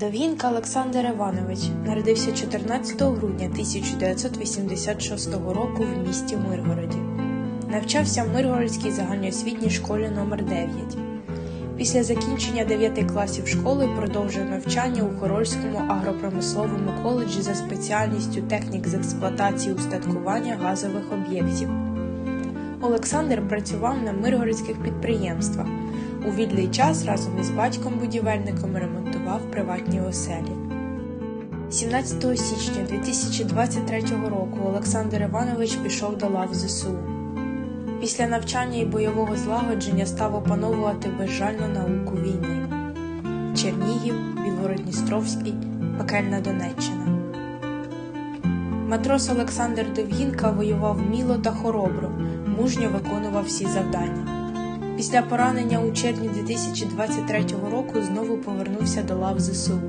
Довгінка Олександр Іванович народився 14 грудня 1986 року в місті Миргороді. Навчався в Миргородській загальноосвітній школі номер 9 Після закінчення 9 класів школи продовжив навчання у Хорольському агропромисловому коледжі за спеціальністю технік з експлуатації устаткування газових об'єктів. Олександр працював на миргородських підприємствах. У вільний час разом із батьком-будівельником ремонтував приватні оселі. 17 січня 2023 року Олександр Іванович пішов до лав ЗСУ. Pісля навчання і бойового злагодження став опановувати безжальну науку війни. Чернігів, Білгород-Дністровський, Пекельна Донеччина. Матрос Олександр Довгінка воював вміло та хоробро, мужньо виконував всі завдання. Після поранення у червні 2023 року знову повернувся до лав ЗСУ.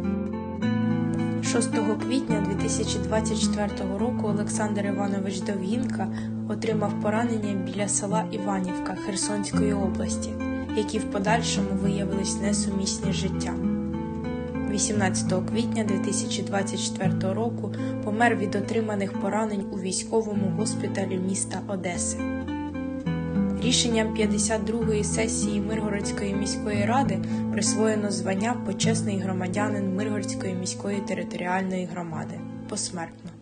6 квітня 2024 року Олександр Іванович Довгінка отримав поранення біля села Іванівка Херсонської області, які в подальшому виявились несумісні з життям. 18 квітня 2024 року помер від отриманих поранень у військовому госпіталі міста Одеси. Рішенням 52-ї сесії Миргородської міської ради присвоєно звання почесний громадянин Миргородської міської територіальної громади посмертно.